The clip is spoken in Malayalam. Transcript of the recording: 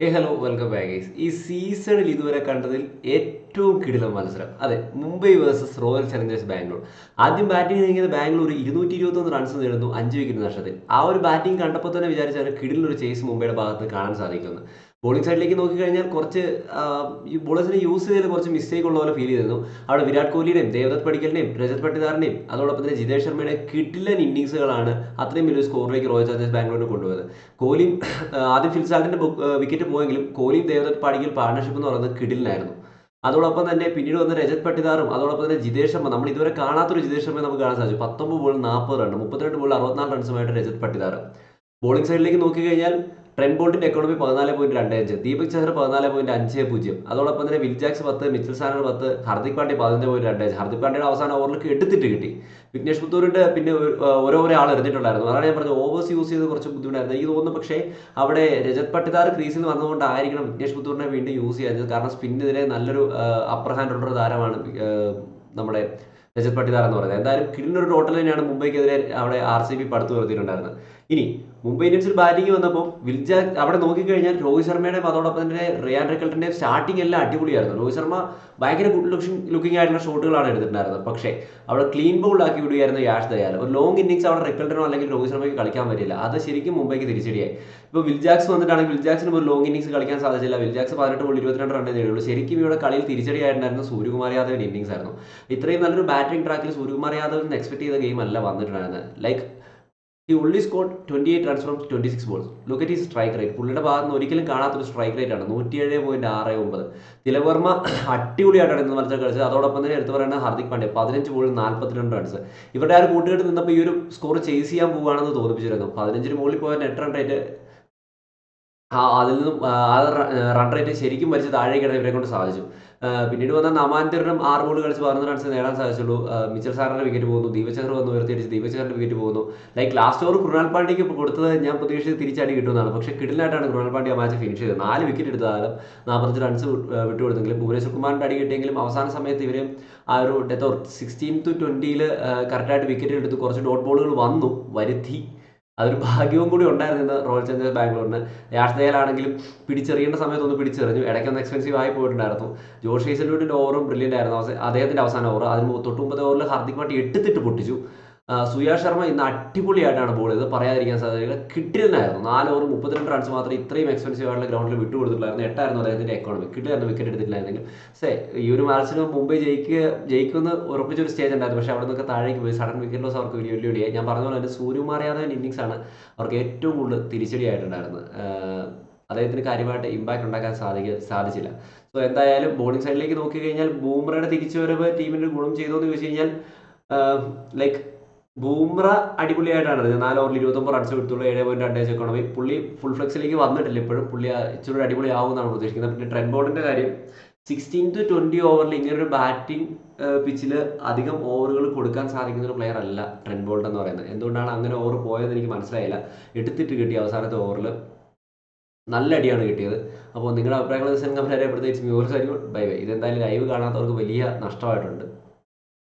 ഏ ഹലോ വെൽക്കം ബാക്ക് ഗൈസ് ഈ സീസണിൽ ഇതുവരെ കണ്ടതിൽ ഏറ്റവും കിടിലം മത്സരം. അതെ Mumbai versus Royal Challengers Bangalore ആദ്യം ബാറ്റിംഗ് നീങ്ങിയത് ബാംഗ്ലൂർ ഇരുന്നൂറ്റി ഇരുപത്തൊന്ന് റൺസ് നേടുന്നു അഞ്ച് വിക്കറ്റ് നഷ്ടത്തിൽ. ആ ഒരു ബാറ്റിംഗ് കണ്ടപ്പോൾ തന്നെ വിചാരിച്ചാൽ കിടിലൊരു ചേസ് മുംബൈയുടെ ഭാഗത്ത് കാണാൻ സാധിക്കുമെന്ന് ബോളിംഗ് സൈഡിലേക്ക് നോക്കിക്കഴിഞ്ഞാൽ കുറച്ച് ഈ ബോളേഴ്സിനെ യൂസ് ചെയ്തതിൽ കുറച്ച് മിസ്റ്റേക്ക് ഉള്ള പോലെ ഫീൽ ചെയ്തിരുന്നു. അവിടെ വിരാട് കോഹ്ലിയുടെയും ദേവദത്ത് പടിക്കലിന്റെയും രജത് പട്ടിദാറിന്റെയും അതോടൊപ്പം തന്നെ ജിതേഷ് ശർമ്മയുടെ കിട്ടില്ല ഇന്നിങ്സുകളാണ് അത്രയും വലിയ സ്കോറിലേക്ക് റോയൽ ചാലഞ്ചേഴ്സ് ബാംഗ്ലൂരിനെ കൊണ്ടുപോയത്. കോഹ്ലിയും ആദ്യം ഫിൽസാൾട്ടിന്റെ വിക്കറ്റ് പോയെങ്കിലും കോഹ്ലിയും ദേവദത്ത് പാടിക്കൽ പാർട്ണർഷിപ്പ് എന്ന് പറയുന്നത് കിടിലിനായിരുന്നു. അതോടൊപ്പം തന്നെ പിന്നീട് വന്ന രജത് പട്ടിദാറും അതോടൊപ്പം തന്നെ ജിതേഷ് ശർമ്മ നമ്മൾ ഇതുവരെ കാണാത്തൊരു ജിതേഷ് ശർമ്മയെ നമുക്ക് കാണാൻ സാധിച്ചു. പത്തൊമ്പത് ബോൾ നാൽപ്പത് റൺ മുപ്പത്തിരണ്ട് ബോൾ അറുപത്തിനാല് റൺസുമായിട്ട് രജത് പട്ടിദാർ ബോളിംഗ് സൈഡിലേക്ക് നോക്കിക്കഴിഞ്ഞാൽ ട്രെൻ ബോൾട്ടിന്റെ എക്കോണമി പതിനാല് പോയിന്റ് രണ്ട് അഞ്ച് ദീപക് ചഹർ പതിനാല് പോയിന്റ് അഞ്ച് പൂജ്യം. അതോടൊപ്പം തന്നെ വിൽജാക്സ് പത്ത് മിച്ചൽ സാനർ പത്ത് ഹർദിക് പാണ്ഡ്യ പതിനഞ്ച് പോയിന്റ് രണ്ട് അഞ്ച്. ഹർദിക് പാണ്ഡ്യയുടെ അവസാന ഓവറിലേക്ക് എടുത്തിട്ട് കിട്ടി. വിഘ്നേഷ് പുത്തൂരിന്റെ പിന്നെ ഓരോ ആൾ എറിഞ്ഞിട്ടുണ്ടായിരുന്നു അതാണ് ഞാൻ പറഞ്ഞത് ഓവേഴ്സ് യൂസ് ചെയ്ത് കുറച്ച് ബുദ്ധിമുട്ടായിരുന്നു. എനിക്ക് തോന്നുന്നു പക്ഷേ അവിടെ രജത് പട്ടിദാർ ക്രീസിൽ വന്നുകൊണ്ടായിരിക്കണം വിഘ്നേഷ് പുത്തൂരിനെ വീണ്ടും യൂസ് ചെയ്യാൻ കാരണം സ്പിന്നിനെതിരെ നല്ലൊരു അപ്പർ ഹാൻഡ് ഉള്ള ഒരു താരമാണ് നമ്മുടെ രജത് പട്ടിദാർ എന്ന് പറയുന്നത്. എന്തായാലും കിടിലൊരു ടോട്ടൽ തന്നെയാണ് മുംബൈക്കെതിരെ അവിടെ ആർ സി ബി പടുത്തു വരുത്തിയിട്ടുണ്ടായിരുന്നത് ഇനി മുംബൈ ഇന്ത്യൻസിൽ ബാറ്റിംഗ് വന്നപ്പോൾ വിൽജാ അവിടെ നോക്കിക്കഴിഞ്ഞാൽ രോഹിത് ശർമ്മയുടെയും അതോടൊപ്പം തന്നെ റിയാൻ റിക്കൽട്ടിന്റെയും സ്റ്റാർട്ടിംഗ് എല്ലാം അടിപൊളിയായിരുന്നു. രോഹിത് ശർമ്മ ഭയങ്കര ഗുഡ് ലുക്കിംഗ് ലുക്കിംഗ് ആയിട്ടുള്ള ഷോട്ടുകളാണ് എടുത്തിട്ടുണ്ടായിരുന്നത്. പക്ഷേ അവിടെ ക്ലീൻ ബോൾ ആക്കി വിടുകയായിരുന്നു യാഷ് ദയാൽ. ഒരു ലോങ് ഇന്നിങ്സ് അവിടെ റിക്കൽട്ടിനോ അല്ലെങ്കിൽ രോഹിത് ശർമ്മയ്ക്ക് കളിക്കാൻ പറ്റില്ല അത് ശരിക്കും മുംബൈക്ക് തിരിച്ചടിയായി. ഇപ്പോൾ വിൽജാക്സ് വന്നിട്ടാണെങ്കിൽ വിൽജാക്സിന് ഒരു ലോങ് ഇന്നിങ്സ് കളിക്കാൻ സാധിച്ചില്ല. വിൽജാക്സ് പതിനെട്ട് ബോൾ ഇരുപത്തിരണ്ട് റണ്ണേ നേടിയുള്ളൂ ശരിക്കും ഇവിടെ കളിയിൽ തിരിച്ചടിയായിട്ടുണ്ടായിരുന്നു സൂര്യകുമാർ യാദവിന്റെ ഇന്നിങ്സ് ആയിരുന്നു. ഇത്രയും നല്ലൊരു ബാറ്റിംഗ് ട്രാക്കിൽ സൂര്യകുമാർ യാദവ് നിന്ന് എക്സ്പെക്ട് ചെയ്ത ഗെയിം അല്ല വന്നിട്ടുണ്ടായിരുന്നത്. ലൈക്ക് ഈ ഉള്ളി score twenty eight runs from twenty six balls look at ഈ സ്ട്രൈക്ക് റേറ്റ് പുള്ളിയുടെ ഭാഗത്ത് നിന്ന് ഒരിക്കലും കാണാത്തൊരു സ്ട്രൈക്ക് റേറ്റ് ആണ്. നൂറ്റിയേഴ് പോയിന്റ് ആറ് ഒമ്പത്. തിലവർമ്മ അടിപൊളിയായിട്ടാണ് ഇന്ന് മത്സരം കളിച്ചത്. അതോടൊപ്പം തന്നെ എടുത്തു പറയുന്നത് ഹാർദിക് പാണ്ഡ്യ. പതിനഞ്ച് ബോളിൽ നാൽപ്പത്തിരണ്ട് റൺസ് ഇവരുടെ ആ കൂട്ടുകെട്ട് നിന്നപ്പോൾ ഈ ഒരു സ്കോർ ചേസ് ചെയ്യാൻ പോവുകയാണെന്ന് തോന്നിപ്പിച്ചിരുന്നു. പതിനഞ്ചിന് മുകളിൽ പോയ നെറ്റ് റൺ റേറ്റ് ആ അതിൽ നിന്നും ആ റൺ റേറ്റ് ശരിക്കും വലിച്ച് താഴേക്കിടാൻ ഇവരെ കൊണ്ട് സാധിച്ചു. പിന്നീട് വന്ന നമാന്തരനും ആറ് ബോൾ കളിച്ച് പതിനൊന്ന് റൺസ് നേടാൻ സാധിച്ചുള്ളൂ. മിച്ചൽ സാറിന്റെ വിക്കറ്റ് പോകുന്നു ദീപചക്ര വന്ന് ഉയർത്തിയടിച്ച് ദീപക് ചഹറിന്റെ വിക്കറ്റ് പോകുന്നു. ലൈക്ക് ലാസ്റ്റ് ഓവർ കൃണാൽ പാണ്ഡ്യക്ക് കൊടുത്തത് ഞാൻ പ്രതീക്ഷിച്ച് തിരിച്ചടി കിട്ടുന്നതാണ് പക്ഷെ കിടിലായിട്ടാണ് കൃണാൽ പാണ്ഡ്യ ആ മാച്ച് ഫിനിഷ് ചെയ്തത്. നാല് വിക്കറ്റ് എടുത്താലും നാൽപ്പത്തഞ്ച് റൺസ് വിട്ടുകൊടുത്തെങ്കിലും ഭുവനേശ്വർ കുമാറിന്റെ അടി കിട്ടിയെങ്കിലും അവസാന സമയത്ത് ഇവർ ആ ഒരു ഡെത്ത് സിക്സ്റ്റീൻ ടു ട്വന്റിയിൽ കറക്റ്റായിട്ട് വിക്കറ്റ് എടുത്ത് കുറച്ച് ഡോട്ട് ബോളുകൾ വന്നു വരുത്തി. അതൊരു ഭാഗ്യവും കൂടി ഉണ്ടായിരുന്നു ഇന്ന് റോയൽ ചലഞ്ചേഴ്സ് ബാംഗ്ലൂരിന്. യാഷ് ദയാലാണെങ്കിലും പിടിച്ചെറിയേണ്ട സമയത്ത് ഒന്ന് പിടിച്ചെറിഞ്ഞു ഇടയ്ക്കൊന്ന് എക്സ്പെൻസീവ് ആയി പോയിട്ടുണ്ടായിരുന്നു. ജോഷ് ഹേസൽവുഡിന്റെ ഓവറും ബ്രില്യന്റ് ആയിരുന്നു. അദ്ദേഹത്തിന്റെ അവസാന ഓവർ അതിന് മു- തൊട്ട് ഓവറിൽ ഹാർദിക് പാണ്ഡ്യ എട്ടിത്തിട്ട് പൊട്ടിച്ചു. സുയാ ശർമ്മ ഇന്ന് അടിപൊളിയായിട്ടാണ് ബോൾ ചെയ്തത്. പറയാതിരിക്കാൻ സാധ്യതയില്ല. കിട്ടിയിരുന്നായിരുന്നു നാല് ഓവർ മുപ്പത്തിരണ്ട് റൺസ് മാത്രം ഇത്രയും എക്സ്പെൻസീവ് ആയിട്ടുള്ള ഗ്രൗണ്ടിൽ വിട്ടുകൊടുത്തിട്ടുണ്ടായിരുന്നു എട്ടായിരുന്നു അദ്ദേഹത്തിന്റെ എക്കോണമി കിട്ടിയായിരുന്നു വിക്കറ്റ് എടുത്തിട്ടില്ലായിരുന്നെങ്കിൽ. സേ ഈ ഒരു മാച്ചിന് മുംബൈ ജയിക്കുക ജയിക്കുമെന്ന് ഉറപ്പിച്ചൊരു സ്റ്റേജ് ഉണ്ടായിരുന്നു. പക്ഷേ അവിടെ നിന്നൊക്കെ താഴേക്ക് പോയി സഡൻ വിക്കറ്റ് ലോസ് അവർക്ക് വലിയ വെല്ലുവിളിയായി. ഞാൻ പറഞ്ഞ പോലെ തന്നെ സൂര്യകുമാർ ഇന്നിങ്സ് ആണ് അവർക്ക് ഏറ്റവും കൂടുതൽ തിരിച്ചടിയായിട്ടുണ്ടായിരുന്നത് അദ്ദേഹത്തിന് കാര്യമായിട്ട് ഇമ്പാക്ട് ഉണ്ടാക്കാൻ സാധിക്ക സാധിച്ചില്ല. സോ എന്തായാലും ബോളിംഗ് സൈഡിലേക്ക് നോക്കി കഴിഞ്ഞാൽ ബൂമറയുടെ തിരിച്ചുവരവ് ടീമിന് ഗുണം ചെയ്തോ എന്ന് ചോദിച്ചു കഴിഞ്ഞാൽ ലൈക്ക് ബൂമ്ര അടിപൊളിയായിട്ടാണ് ഇത്. നാല് ഓവറിൽ ഇരുപത്തൊമ്പത് റൺസ് എടുത്തുള്ളൂ ഏഴ് പോയിന്റ് രണ്ട് അഞ്ച് എക്കോണമി പുള്ളി ഫുൾ ഫ്ലെക്സിലേക്ക് വന്നിട്ടില്ല ഇപ്പോഴും. പുള്ളി ഇച്ചിരി അടിപൊളി ആവുമെന്നാണ് ഉദ്ദേശിക്കുന്നത് പിന്നെ ട്രെൻ ബോർഡിന്റെ കാര്യം. സിക്സ്റ്റീൻ ടു ട്വന്റി ഓവറിൽ ഇങ്ങനെ ഒരു ബാറ്റിംഗ് പിച്ചിൽ അധികം ഓവറുകൾ കൊടുക്കാൻ സാധിക്കുന്ന ഒരു പ്ലെയർ അല്ല ട്രെൻ ബോൾട്ട് എന്ന് പറയുന്നത്. എന്തുകൊണ്ടാണ് അങ്ങനെ ഓവർ പോയതെന്ന് എനിക്ക് മനസ്സിലായില്ല. എടുത്തിട്ട് കിട്ടിയ അവസാനത്തെ ഓവറിൽ നല്ല അടിയാണ് കിട്ടിയത്. അപ്പോൾ നിങ്ങളുടെ അഭിപ്രായങ്ങൾ കമ്പനി പ്രത്യേകിച്ച് മ്യൂർസ് ആയിരിക്കും ബൈ ബൈ ഇതെന്തായാലും ലൈവ് കാണാത്തവർക്ക് വലിയ നഷ്ടമായിട്ടുണ്ട്.